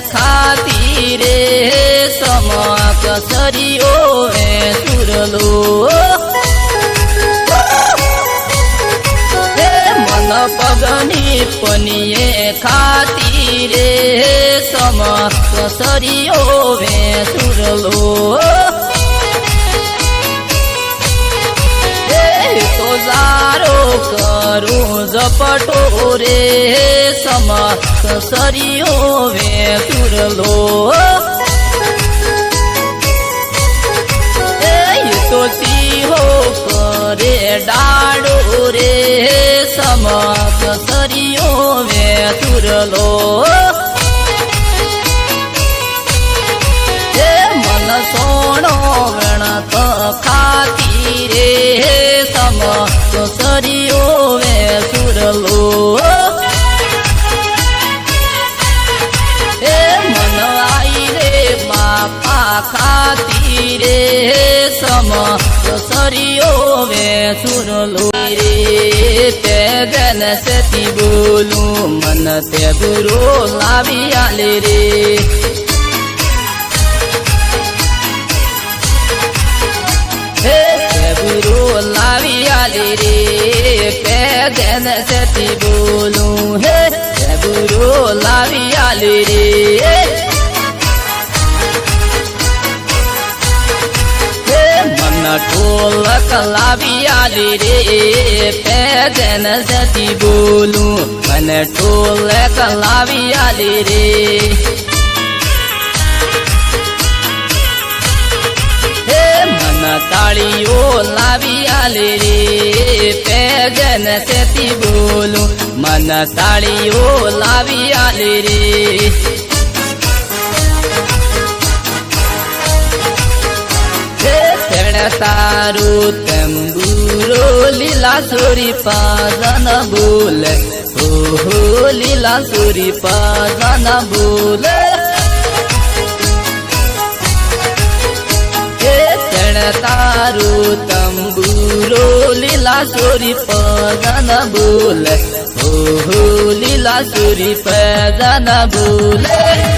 ખાતી રે સમક સરીઓ એ સુરલો મન પગની પનીએ ખાતી રે સમક સરીઓ એ સુરલો કરું ઝપટો રે સમ સરિયો વે તુરલો તો સિંહો કરે ડાડો રે સમ સરિયો વે તુરલો મન સોણો ગણત ખાતી રે સમ સરિયો સુરલો હે મન આઈ રે બાપા ખાતી રે સમ સસરીઓ વે સુરલો રે તે જન સતી બોલું મન તે ગુરુ લાવી આલે રે પેદન સતી બોલું હે? ગુરુ લાવી આલી રે. હે? કલાવી આલી રે. પેદન જતી બોલું, મને ઢોલક કલાવી આલી રે. મન તાળીઓ લાવી આલી રે. પેજન સેતી બોલું મન સાળીઓ લાવી આલી રે. તારું તંબુરો લીલા સોરી પાદન બોલે હો લીલા સોરી પાદન બોલે. તારું તંબુરો લીલા સોરી પદન બોલે ઓહો લીલા સોરી પદન બોલે